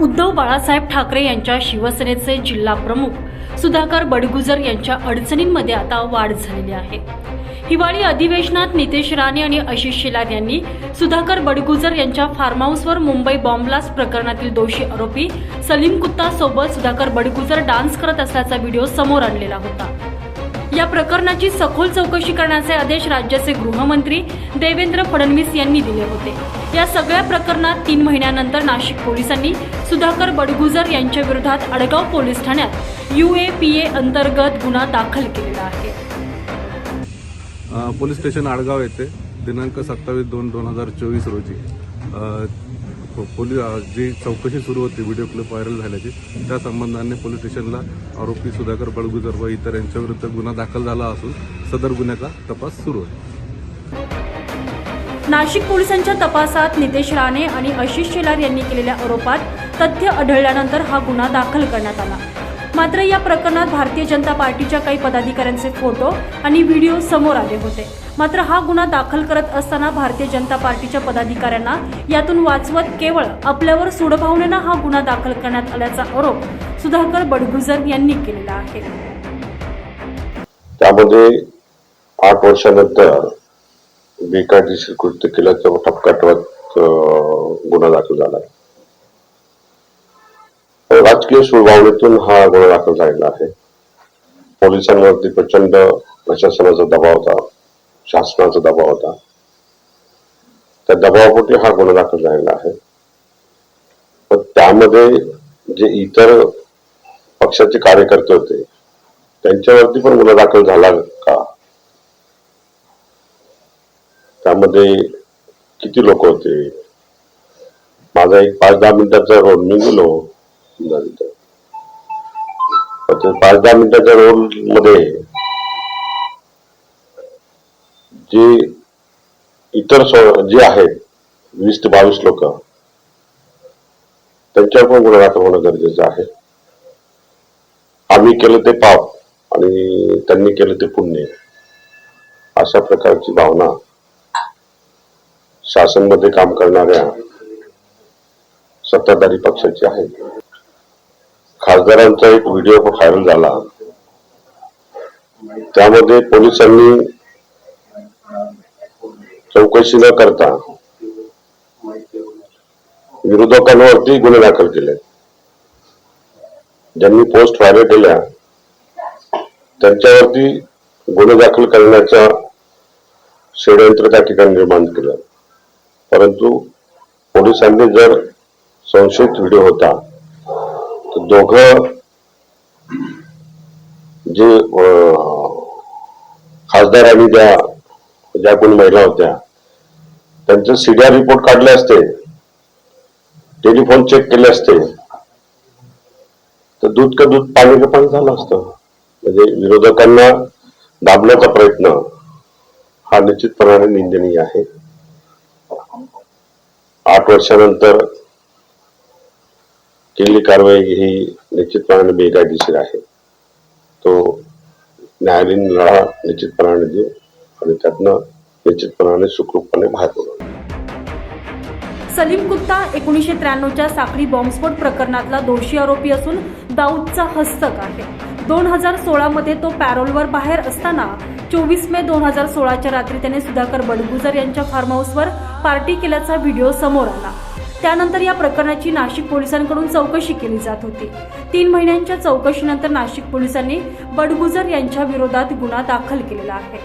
उद्धव बाळासाहेब ठाकरे यांच्या शिवसेनेचे जिल्हा प्रमुख सुधाकर बडगुजर यांच्या अडचणींमध्ये आता वाढ झालेली आहे. हिवाळी अधिवेशनात नितेश राणे आणि आशिष शेलार यांनी सुधाकर बडगुजर यांच्या फार्म हाऊसवर मुंबई बॉम्बलास्ट प्रकरणातील दोषी आरोपी सलीम कुत्ता सोबत सुधाकर बडगुजर डान्स करत असल्याचा व्हिडिओ समोर आणलेला होता. या प्रकरणाची सखोल चौकशी करण्याचे आदेश राज्याचे गृहमंत्री देवेंद्र फडणवीस यांनी दिले होते. या सगळ्या प्रकरणात तीन महिन्यानंतर नाशिक पोलिसांनी सुधाकर बडगुजर यांच्या विरोधात अडगाव पोलीस ठाण्यात यू ए पी ए अंतर्गत गुन्हा दाखल केलेला आहे. पोलीस स्टेशन आडगाव येथे दिनांक सत्तावीस दोन दोन हजार चोवीस रोजी पोलीस जी चौकशी सुरू होती व्हिडिओ क्लिप व्हायरल झाल्याची त्या संबंधाने पोलीस स्टेशनला आरोपी सुधाकर बळगुजर व इतर यांच्याविरुद्ध गुन्हा दाखल झाला असून सदर गुन्ह्याचा तपास सुरू आहे. नाशिक पोलिसांच्या तपासात नितेश राणे आणि आशिष शेलार यांनी केलेल्या आरोपात तथ्य आढळल्यानंतर हा गुन्हा दाखल करण्यात आला. मात्र या प्रकरणात भारतीय जनता पार्टीच्या काही पदाधिकाऱ्यांचे फोटो आणि व्हिडिओ समोर आले होते मात्र हा गुन्हा दाखल करत असताना भारतीय जनता पार्टीच्या पदाधिकाऱ्यांना यातून वाचवत केवळ आपल्यावर सुडभावनेनं हा गुन्हा दाखल करण्यात आल्याचा आरोप सुधाकर बडगुजर यांनी केलेला आहे त्यामध्ये आठ वर्षानंतर बेकायदेशीर कृत्य केल्याचा ठपकाटवत गुन्हा दाखल झाला आहे राजकीय सुभावनेतून हा गुन्हा दाखल झालेला आहे. पोलिसांवरती प्रचंड प्रशासनाचा दबाव होता शासनाचा दबाव होता. त्या दबावापोटी हा गुन्हा दाखल झालेला आहे. पण त्यामध्ये जे इतर पक्षाचे कार्यकर्ते होते त्यांच्यावरती पण गुन्हा दाखल झाला का? त्यामध्ये किती लोक होते? माझा एक पाच दहा मिनिटाचा रोल मी गेलो. पाच दहा मिनिटाच्या रोलमध्ये जे इतर जे आहेत वीस ते बावीस लोक त्यांच्यावर पण गुन्हा दाखल होणं गरजेचं आहे. आम्ही केलं ते पाप आणि त्यांनी केलं ते पुण्य. अशा प्रकारची भावना शासनमध्ये काम करणाऱ्या सत्ताधारी पक्षाची आहे. खासदारांचा एक व्हिडिओ व्हायरल झाला. त्यामध्ये पोलिसांनी चौकशी न करता विरोधकांवरती गुन्हे दाखल केले. ज्यांनी पोस्ट व्हायरल केल्या त्यांच्यावरती गुन्हे दाखल करण्याचा षडयंत्र त्या ठिकाणी निर्माण केलं. परंतु पोलिसांनी जर संशयित व्हिडिओ होता दोघ जे खासदार आणि त्या ज्या कोणी महिला होत्या त्यांचे सीडीआर रिपोर्ट काढले असते टेलिफोन चेक केले असते तर दूध का दूध पाणी का पाणी झालं असतं. म्हणजे विरोधकांना दाबण्याचा प्रयत्न हा निश्चितपणाने निंदनीय आहे. आठ वर्षानंतर केलेली कारवाई ही निश्चितपणाने बेकायदेशीर आहे. तो न्यायालयीन लढा निश्चितपणाने देऊ आणि त्यातनं निश्चितपणाने सुखरूपपणे बाहेर पडू. सलीम कुत्ता एकोणीसशे त्र्याण्णवच्या साखळी बॉम्बस्फोट प्रकरणातला दोषी आरोपी असून दाऊदचा हस्तक आहे. दोन हजार सोळामध्ये तो पॅरोलवर बाहेर असताना चोवीस मे दोन हजार सोळाच्या रात्री त्याने सुधाकर बडगुजर यांच्या फार्म हाऊसवर पार्टी केल्याचा व्हिडिओ समोर आला. त्यानंतर या प्रकरणाची नाशिक पोलिसांकडून चौकशी केली जात होती. तीन महिन्यांच्या चौकशीनंतर नाशिक पोलिसांनी बडगुजर यांच्या विरोधात गुन्हा दाखल केलेला आहे.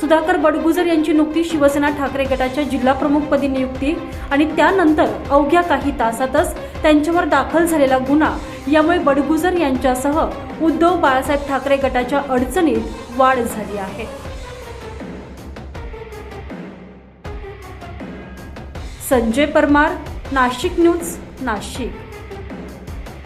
सुधाकर बडगुजर यांची नुकती शिवसेना ठाकरे गटाच्या जिल्हा प्रमुखपदी नियुक्ती आणि त्यानंतर अवघ्या काही तासातच त्यांच्यावर दाखल झालेला गुन्हा यामुळे बडगुजर यांच्यासह उद्धव बाळासाहेब ठाकरे गटाच्या अडचणीत वाढ झाली आहे. संजय परमार नाशिक न्यूज नाशिक.